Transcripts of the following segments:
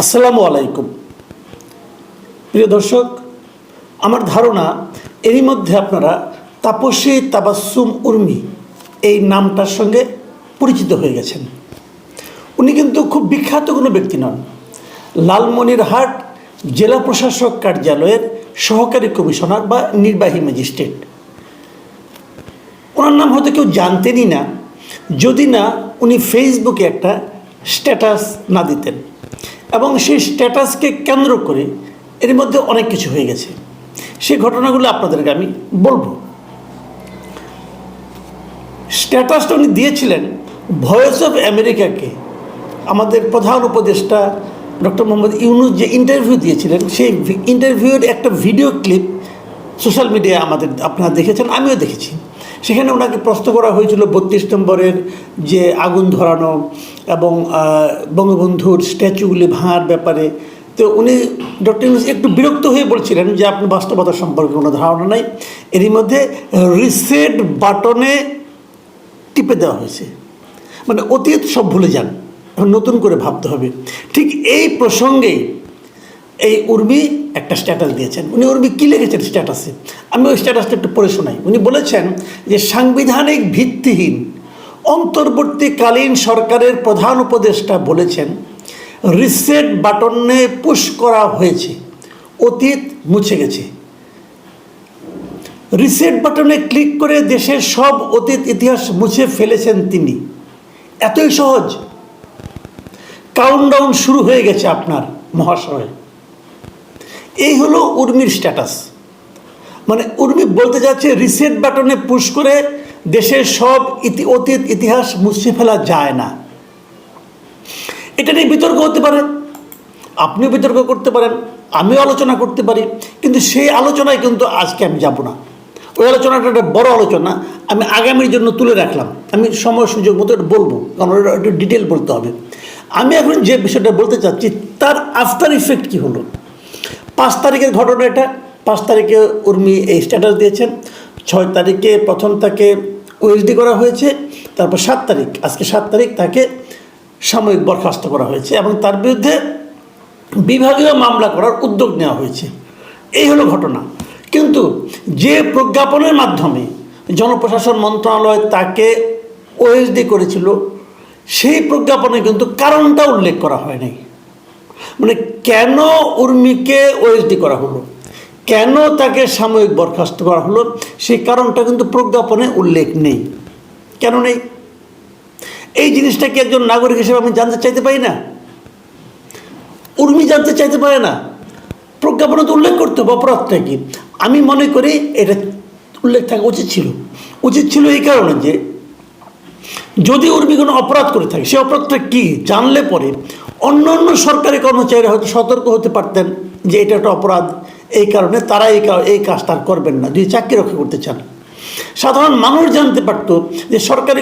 আসসালামু আলাইকুম। প্রিয় দর্শক, আমার ধারণা এরই মধ্যে আপনারা তাপসী তাবাসুম উর্মি এই নামটার সঙ্গে পরিচিত হয়ে গেছেন। উনি কিন্তু খুব বিখ্যাত কোনো ব্যক্তি নন। লালমনিরহাট জেলা প্রশাসক কার্যালয়ের সহকারী কমিশনার বা নির্বাহী ম্যাজিস্ট্রেট। ওনার নাম হয়তো কেউ জানতেনই না, যদি না উনি ফেসবুকে একটা স্ট্যাটাস না দিতেন। এবং সেই স্ট্যাটাসকে কেন্দ্র করে এর মধ্যে অনেক কিছু হয়ে গেছে। সেই ঘটনাগুলো আপনাদেরকে আমি বলব। স্ট্যাটাসটা উনি দিয়েছিলেন ভয়েস অফ আমেরিকাকে। আমাদের প্রধান উপদেষ্টা ডক্টর মোহাম্মদ ইউনুস যে ইন্টারভিউ দিয়েছিলেন, সেই ইন্টারভিউয়ের একটা ভিডিও ক্লিপ সোশ্যাল মিডিয়ায় আমাদের, আপনারা দেখেছেন, আমিও দেখেছি। সেখানে ওনাকে প্রশ্ন করা হয়েছিল বত্রিশ নম্বরের যে আগুন ধরানো এবং বঙ্গবন্ধুর স্ট্যাচুগুলি ভাঙার ব্যাপারে। তো উনি ডক্টর ইউনুস একটু বিরক্ত হয়ে বলছিলেন যে আপনি বাস্তবতা সম্পর্কে কোনো ধারণা নাই। এরই মধ্যে রিসেট বাটনে টিপে দেওয়া হয়েছে। মানে অতীত সব ভুলে যান নতুন করে ভাবতে হবে। ঠিক এই প্রসঙ্গে এই উর্মি একটা স্ট্যাটাস দিয়েছেন। উনি উর্মি কী লিখেছেন স্ট্যাটাসে আমি ওই স্ট্যাটাসটা একটু পড়ে শোনাই। উনি বলেছেন যে সাংবিধানিক ভিত্তিহীন, অন্তর্বর্তীকালীন সরকারের প্রধান উপদেষ্টা বলেছেন রিসেট বাটনে পুশ করা হয়েছে, অতীত মুছে গেছে। রিসেট বাটনে ক্লিক করে দেশের সব অতীত ইতিহাস মুছে ফেলেছেন তিনি। এতই সহজ। কাউন্টডাউন শুরু হয়ে গেছে আপনার মহাশয়। এই হলো উর্মির স্ট্যাটাস মানে উর্মি বলতে যাচ্ছে রিসেট বাটনে পুশ করে দেশের সব ইতি, অতীত, ইতিহাস মুছে ফেলা যায় না। এটা নিয়ে বিতর্ক হতে পারে, আপনিও বিতর্ক করতে পারেন, আমিও আলোচনা করতে পারি, কিন্তু সেই আলোচনায় কিন্তু আজকে আমি যাব না। ওই আলোচনাটা একটা বড় আলোচনা, আমি আগামীর জন্য তুলে রাখলাম। আমি সময় সুযোগ মতো এটা বলব, কারণ ওটা একটু ডিটেল বলতে হবে। আমি এখন যে বিষয়টা বলতে চাচ্ছি, তার আফটার ইফেক্ট কী হলো? পাঁচ তারিখের ঘটনা এটা। পাঁচ তারিখে উর্মি এই স্ট্যাটাস দিয়েছেন। ছয় তারিখে প্রথম তাকে ওএসডি করা হয়েছে। তারপর সাত তারিখ, আজকে সাত তারিখ তাকে সাময়িক বরখাস্ত করা হয়েছে এবং তার বিরুদ্ধে বিভাগীয় মামলা করার উদ্যোগ নেওয়া হয়েছে। এই হলো ঘটনা। কিন্তু যে প্রজ্ঞাপনের মাধ্যমে জনপ্রশাসন মন্ত্রণালয় তাকে ওএসডি করেছিল, সেই প্রজ্ঞাপনে কিন্তু কারণটা উল্লেখ করা হয় নাই। মানে কেন উর্মিকে ওএসডি করা হলো? কেন তাকে সাময়িক বরখাস্ত করা হলো? সেই কারণটা কিন্তু প্রজ্ঞাপনে উল্লেখ নেই। কেন নেই? এই জিনিসটা কি একজন নাগরিক হিসেবে আমি জানতে চাইতে পারি না? উর্মি জানতে চাইতে পারে না। প্রজ্ঞাপনে তো উল্লেখ করতে হবে, অপরাধটা কি? আমি মনে করি এটা উল্লেখ থাকা উচিত ছিল। উচিত ছিল এই কারণে যে যদি উর্মি কোনো অপরাধ করে থাকে, সে অপরাধটা কি জানলে পরে অন্য অন্য সরকারি কর্মচারীরা হয়তো সতর্ক হতে পারতেন যে এটা একটা অপরাধ। এই কারণে তারা এই এই কাজ তার করবেন না। যদি চাকরি রক্ষা করতে চান। সাধারণ মানুষ জানতে পারত যে সরকারি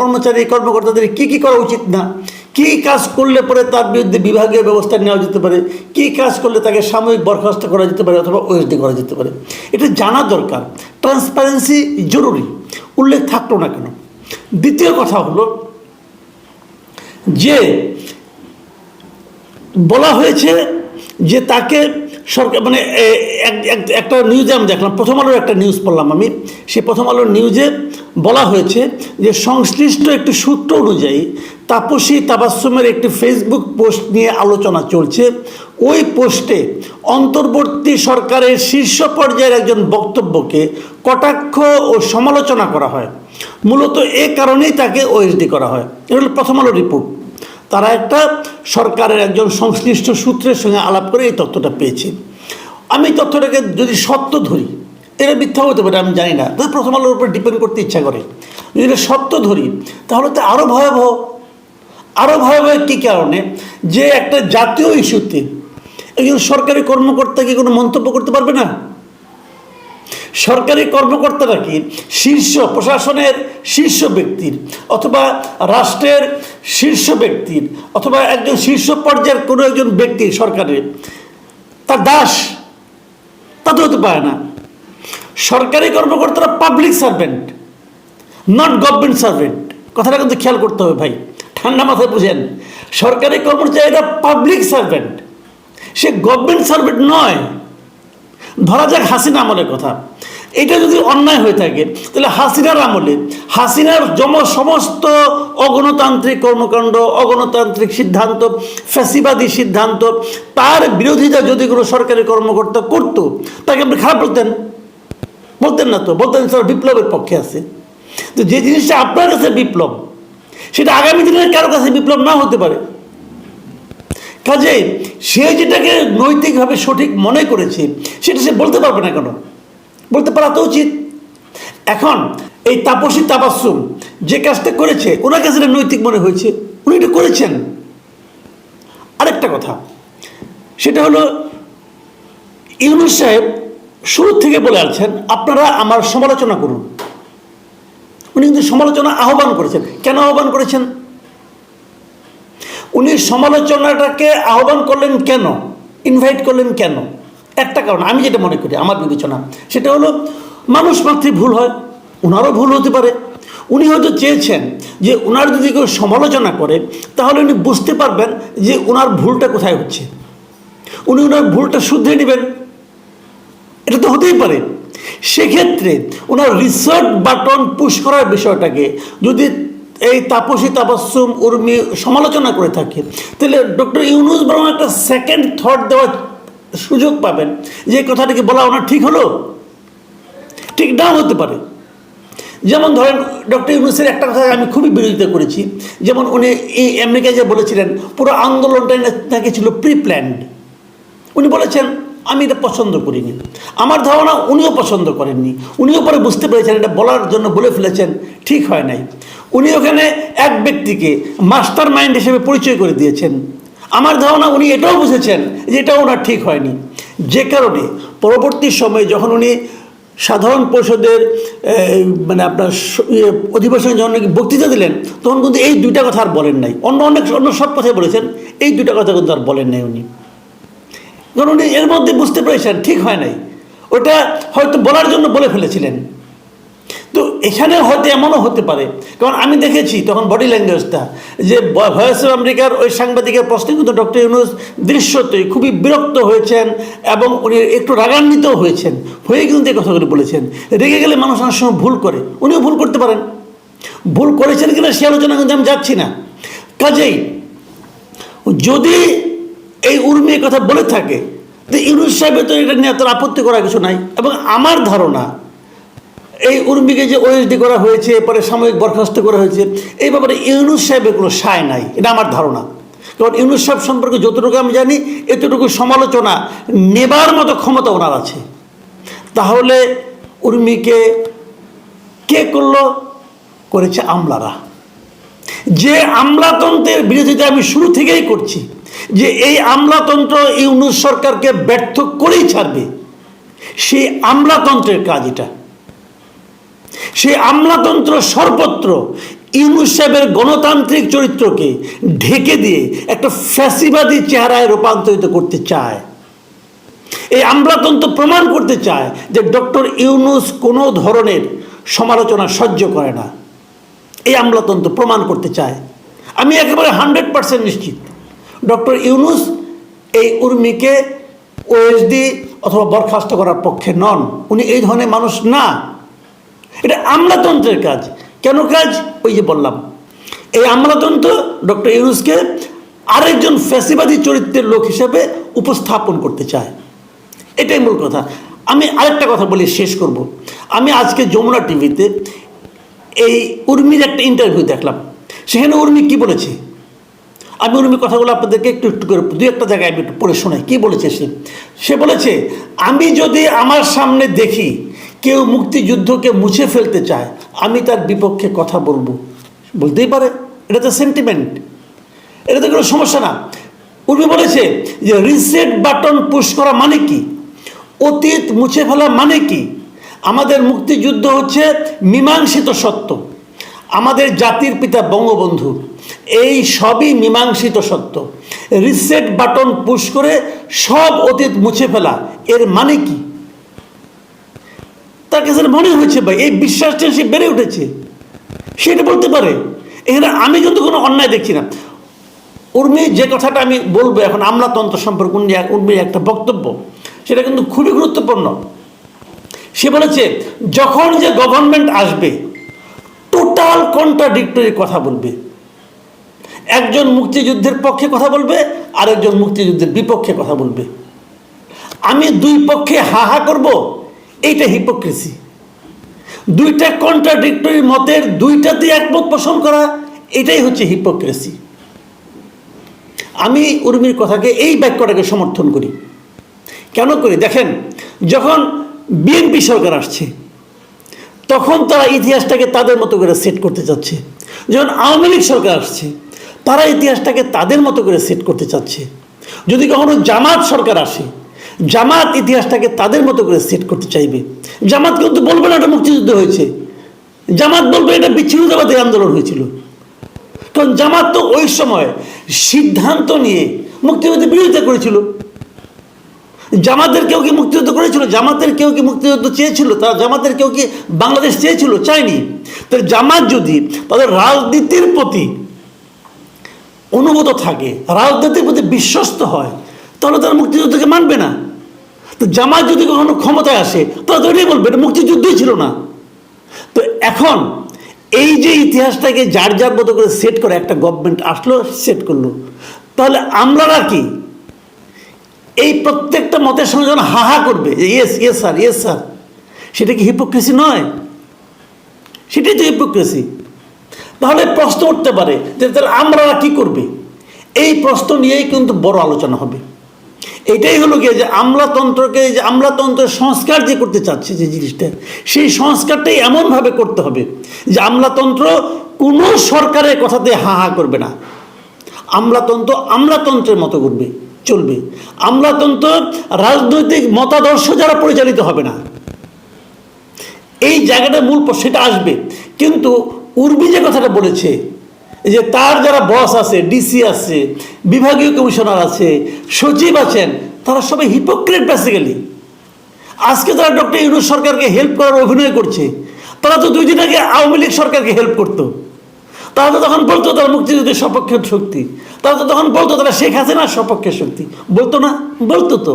কর্মচারী, কর্মকর্তাদের কী কী করা উচিত না। কী কাজ করলে পরে তার বিরুদ্ধে বিভাগীয় ব্যবস্থা নেওয়া যেতে পারে? কী কাজ করলে তাকে সাময়িক বরখাস্ত করা যেতে পারে অথবা ওএসডি করা যেতে পারে? এটা জানা দরকার। ট্রান্সপারেন্সি জরুরি। উল্লেখ থাকল না কেন? দ্বিতীয় কথা হলো যে বলা হয়েছে যে তাকে সরকার মানে এক- এক- একটা নিউজে আমি দেখলাম, প্রথম আলোর একটা নিউজ পড়লাম আমি। সে প্রথম আলোর নিউজে বলা হয়েছে যে সংশ্লিষ্ট একটি সূত্র অনুযায়ী তাপসী তাবাসুমের একটি ফেসবুক পোস্ট নিয়ে আলোচনা চলছে। ওই পোস্টে অন্তর্বর্তী সরকারের শীর্ষ পর্যায়ের একজন বক্তব্যকে কটাক্ষ ও সমালোচনা করা হয়। মূলত এ কারণেই তাকে ওএসডি করা হয়। এটা হলো প্রথম আলো রিপোর্ট তারা একটা সরকারের একজন সংশ্লিষ্ট সূত্রের সঙ্গে আলাপ করে এই তথ্যটা পেয়েছে। আমি তথ্যটাকে যদি সত্য ধরি, এটা মিথ্যা হতে পারে, আমি জানি না। প্রথম আলোর উপর ডিপেন্ড করতে ইচ্ছা করে। যদি এটা সত্য ধরি, তাহলে তো আরও ভয়াবহ আরও ভয়াবহ কী কারণে? যে একটা জাতীয় ইস্যুতে একজন সরকারি কর্মকর্তা কি কোনো মন্তব্য করতে পারবে না? সরকারি কর্মকর্তারা কি শীর্ষ প্রশাসনের শীর্ষ ব্যক্তির অথবা রাষ্ট্রের শীর্ষ ব্যক্তির অথবা একজন শীর্ষ পর্যায়ের কোনো একজন ব্যক্তি সরকারের, তার দাস, তা তো হতে পারে না। সরকারি কর্মকর্তারা public servant not government servant কথাটা কিন্তু খেয়াল করতে হবে ভাই, ঠান্ডা মাথায় বুঝেন। সরকারি কর্মচারী এটা পাবলিক সার্ভেন্ট সে গভর্নমেন্ট সার্ভেন্ট নয়। ধরা যাক হাসিনা আমলের কথা। এটা যদি অন্যায় হয়ে থাকে, তাহলে হাসিনার আমলে, হাসিনার জম সমস্ত অগণতান্ত্রিক কর্মকাণ্ড, অগণতান্ত্রিক সিদ্ধান্ত, ফ্যাসিবাদী সিদ্ধান্ত, তার বিরোধিতা যদি কোনো সরকারি কর্মকর্তা করতো, তাকে আপনি খারাপ বলতেন? বলতেন না তো, বলতেন স্যার, বিপ্লবের পক্ষে আছে। তো যে জিনিসটা আপনার কাছে বিপ্লব, সেটা আগামী দিনের কারও কাছে বিপ্লব না হতে পারে। কাজে সে যেটাকে নৈতিকভাবে সঠিক মনে করেছে, সেটা সে বলতে পারবে না কেন? বলতে পারা তো উচিত। এখন এই তাপসী তাপাসুম যে কাজটা করেছে ওনার কাছে নৈতিক মনে হয়েছে, উনি এটা করেছেন। আরেকটা কথা, সেটা হলো ইউনুস সাহেব শুরু থেকে বলে আছেন আপনারা আমার সমালোচনা করুন। উনি কিন্তু সমালোচনা আহ্বান করেছেন। কেন আহ্বান করেছেন? উনি সমালোচনাটাকে আহ্বান করলেন কেন? ইনভাইট করলেন কেন? একটা কারণ, আমি যেটা মনে করি, আমার বিবেচনা, সেটা হলো মানুষ মাত্রই ভুল হয় ওনারও ভুল হতে পারে। উনি হয়তো চেয়েছেন যে ওনার যদি কেউ সমালোচনা করে, তাহলে উনি বুঝতে পারবেন যে ওনার ভুলটা কোথায় হচ্ছে। উনি ওনার ভুলটা শুধরে নেবেন। এটা তো হতেই পারে। সেক্ষেত্রে ওনার রিসার্চ বাটন পুশ করার বিষয়টাকে যদি এই তাপসী তাপস্যুম, উর্মি সমালোচনা করে থাকে, তাহলে ডক্টর ইউনুস বরং একটা সেকেন্ড থট দেওয়ার সুযোগ পাবেন। যে কথাটিকে বলা ওনার ঠিক হলো? ঠিক নাও হতে পারে। যেমন ধরেন ডক্টর ইউনুসের একটা কথা আমি খুবই বিরোধিতা করেছি। যেমন উনি এই আমেরিকায় যে বলেছিলেন, পুরো আন্দোলনটা নাকি ছিল প্রি প্ল্যান্ড উনি বলেছেন, আমি এটা পছন্দ করিনি। আমার ধারণা উনিও পছন্দ করেননি। উনিও পরে বুঝতে পেরেছেন, এটা বলার জন্য বলে ফেলেছেন, ঠিক হয় নাই। উনি ওখানে এক ব্যক্তিকে মাস্টার মাইন্ড হিসেবে পরিচয় করে দিয়েছেন। আমার ধারণা উনি এটাও বুঝেছেন যে এটা ওনার ঠিক হয়নি। যে কারণে পরবর্তী সময়ে যখন উনি সাধারণ পরিষদের মানে আপনার অধিবেশনে যখন বক্তৃতা দিলেন, তখন কিন্তু এই দুইটা কথা আর বলেন নাই। অন্য অনেক অন্য সব কথাই বলেছেন। এই দুইটা কথা কিন্তু আর বলেন নাই উনি। কারণ উনি এর মধ্যে বুঝতে পেরেছেন, ঠিক হয় নাই। ওটা হয়তো বলার জন্য বলে ফেলেছিলেন। তো এখানে হয়তো এমনও হতে পারে। কারণ আমি দেখেছি তখন বডি ল্যাঙ্গুয়েজটা যে ভয়েস অফ আমেরিকার ওই সাংবাদিকের প্রশ্নে কিন্তু ডক্টর ইউনুস দৃশ্যতেই খুবই বিরক্ত হয়েছেন এবং উনি একটু রাগান্বিত হয়েছেন। হয়ে কিন্তু এই কথাগুলি বলেছেন। রেগে গেলে মানুষ অনেক সময় ভুল করে। উনিও ভুল করতে পারেন। ভুল করেছেন কিনা সে আলোচনা কিন্তু আমি যাচ্ছি না। কাজেই যদি এই উর্মি কথা বলে থাকে, তো ইউনুস সাহেবের তো এটা নিয়ে এত আপত্তি করার কিছু নাই। এবং আমার ধারণা এই উর্মিকে যে ওএসডি করা হয়েছে পরে সাময়িক বরখাস্ত করা হয়েছে, এই ব্যাপারে ইউনুস সাহেবের কোনো সায় নাই, এটা আমার ধারণা। কারণ ইউনুস সাহেব সম্পর্কে যতটুকু আমি জানি, এতটুকু সমালোচনা নেবার মতো ক্ষমতা ওনার আছে। তাহলে উর্মিকে কে করল? করেছে আমলারা। যে আমলাতন্ত্রের বিরোধিতা আমি শুরু থেকেই করছি, যে এই আমলাতন্ত্র ইউনুস সরকারকে ব্যর্থ করেই ছাড়বে, সেই আমলাতন্ত্রের কাজ এটা। সেই আমলাতন্ত্র সর্বত্র ইউনুস সাহেবের গণতান্ত্রিক চরিত্রকে ঢেকে দিয়ে একটা ফ্যাসিবাদী চেহারায় রূপান্তরিত করতে চায়। এই আমলাতন্ত্র প্রমাণ করতে চায় যে ডক্টর ইউনুস কোনো ধরনের সমালোচনা সহ্য করে না। এই আমলাতন্ত্র প্রমাণ করতে চায়। আমি একেবারে হান্ড্রেড পার্সেন্ট নিশ্চিত। ডক্টর ইউনুস এই উর্মিকে ওএসডি অথবা বরখাস্ত করার পক্ষে নন। উনি এই ধরনের মানুষ না। এটা আমলাতন্ত্রের কাজ। কেন কাজ? ওই যে বললাম। এই আমলাতন্ত্র ডক্টর ইউনুসকে আরেকজন ফ্যাসিবাদী চরিত্রের লোক হিসেবে উপস্থাপন করতে চায়। এটাই মূল কথা। আমি আরেকটা কথা বলি শেষ করব। আমি আজকে যমুনা টিভিতে এই উর্মির একটা ইন্টারভিউ দেখলাম। সেখানে উর্মি কি বলেছে? আমি উর্মির কথাগুলো আপনাদেরকে একটু একটু করে দুই একটা জায়গায় আমি একটু পড়ে শোনাই। কী বলেছে সে? সে বলেছে, আমি যদি আমার সামনে দেখি কেউ মুক্তিযুদ্ধকে মুছে ফেলতে চায়, আমি তার বিপক্ষে কথা বলব। বলতেই পারে, এটা তো সেন্টিমেন্ট এটা তো কোনো সমস্যা না। উর্মি বলেছে যে রিসেট বাটন পুশ করা মানে কি? অতীত মুছে ফেলা মানে কি? আমাদের মুক্তিযুদ্ধ হচ্ছে মীমাংসিত সত্য। আমাদের জাতির পিতা বঙ্গবন্ধু, এই সবই মীমাংসিত সত্য। রিসেট বাটন পুশ করে সব অতীত মুছে ফেলা, এর মানে কি? তার কাছে মনে হয়েছে ভাই, এই বিশ্বাসটা সে বেড়ে উঠেছে। সেটা বলতে পারে। এখানে আমি কিন্তু কোনো অন্যায় দেখছি না। উর্মি, যে কথাটা আমি বলব এখন, আমলাতন্ত্র সম্পর্কে উর্মির একটা বক্তব্য, সেটা কিন্তু খুবই গুরুত্বপূর্ণ। সে বলেছে, যখন যে গভর্নমেন্ট আসবে টোটাল কন্ট্রাডিক্টরি কথা বলবে। একজন মুক্তিযুদ্ধের পক্ষে কথা বলবে, আরেকজন মুক্তিযুদ্ধের বিপক্ষে কথা বলবে। আমি দুই পক্ষে হা হা করব এইটা হিপোক্রেসি দুইটা কন্ট্রাডিক্টরি মতের দুইটাতে একমত পোষণ করা, এটাই হচ্ছে হিপোক্রেসি আমি উর্মির কথাকে এই বাক্যটাকে সমর্থন করি। কেন করি? দেখেন, যখন বিএনপি সরকার আসছে, তখন তারা ইতিহাসটাকে তাদের মতো করে সেট করতে চাচ্ছে। যখন আওয়ামী লীগ সরকার আসছে, তারা ইতিহাসটাকে তাদের মতো করে সেট করতে চাচ্ছে। যদি কখনো জামাত সরকার আসে জামাত ইতিহাসটাকে তাদের মতো করে সেট করতে চাইবে। জামাত কিন্তু বলবে না এটা মুক্তিযুদ্ধ হয়েছে। জামাত বলবে এটা বিচ্ছিন্নতাবাদী আন্দোলন হয়েছিল। কারণ জামাত তো ওই সময় সিদ্ধান্ত নিয়ে মুক্তিযুদ্ধের বিরোধিতা করেছিল। জামাতের কেউ কি মুক্তিযুদ্ধ করেছিল? জামাতের কেউ কি মুক্তিযুদ্ধ চেয়েছিল? তারা জামাতের কেউ কি বাংলাদেশ চেয়েছিল? চায়নি। তো জামাত যদি তাদের রাজনীতির প্রতি অনুগত থাকে, রাজনীতির প্রতি বিশ্বস্ত হয়, তাহলে তারা মুক্তিযুদ্ধকে মানবে না। তো জামাত যদি কখনো ক্ষমতায় আসে তাহলে তো বলবে, এটা মুক্তিযুদ্ধই ছিল না। তো এখন এই যে ইতিহাসটাকে যার যার মতো করে সেট করে, একটা গভর্নমেন্ট আসলো সেট করল। তাহলে আমরা কি? এই প্রত্যেকটা মতের সঙ্গে যখন হাহা করবে yes yes sir yes sir সেটা কি হিপোক্রেসি নয়? সেটাই তো হিপোক্রেসি তাহলে প্রশ্ন উঠতে পারে যে, তাহলে আমরা কি করবে? এই প্রশ্ন নিয়েই কিন্তু বড় আলোচনা হবে। এটাই হলো গিয়ে যে আমলাতন্ত্রকে যে আমলাতন্ত্রের সংস্কার যে করতে চাচ্ছে যে জিনিসটা, সেই সংস্কারটাই এমনভাবে করতে হবে যে আমলাতন্ত্র কোনো সরকারের কথাতে হা হা করবে না। আমলাতন্ত্র আমলাতন্ত্রের মতো করবে চলবে। আমলাতন্ত্র রাজনৈতিক মতাদর্শ যারা পরিচালিত হবে না। এই জায়গাটা মূল সেটা আসবে। কিন্তু উর্বি যে কথাটা বলেছে যে তার যারা বস আছে ডিসি আছে, বিভাগীয় কমিশনার আছে, সচিব আছেন, তারা সবাই হিপোক্রেট বেসিক্যালি আজকে তারা ডক্টর ইউনুস সরকারকে হেল্প করার অভিনয় করছে, তারা তো দুই দিন আগে আওয়ামী লীগ সরকারকে হেল্প করতো। তারা তো তখন বলতো তারা মুক্তিযুদ্ধের সপক্ষের শক্তি। তারা তো তখন বলতো তারা শেখ হাসিনার সপক্ষের শক্তি। বলতো না, বলতো তো।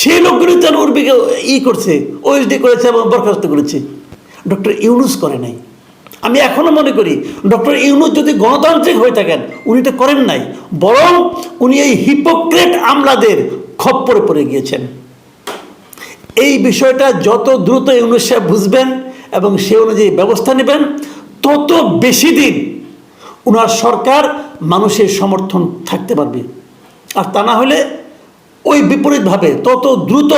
সেই লোকগুলি তো উর্বিকে ই করছে ওএসডি করেছে এবং বরখাস্ত করেছে। ডক্টর ইউনুস করে নাই। আমি এখনও মনে করি, ডক্টর ইউনুস যদি গণতান্ত্রিক হয়ে থাকেন, উনি তো করেন নাই, বরং উনি এই হিপোক্রেট আমলাদের খপ্পরে পড়ে গিয়েছেন। এই বিষয়টা যত দ্রুত ইউনুস সাহেব বুঝবেন এবং সে অনুযায়ী ব্যবস্থা নেবেন, তত বেশি দিন ওনার সরকার মানুষের সমর্থন থাকতে পারবে। আর তা না হলে ওই বিপরীতভাবে তত দ্রুত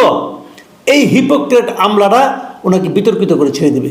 এই হিপোক্রেট আমলারা ওনাকে বিতর্কিত করে ছেড়ে দেবে।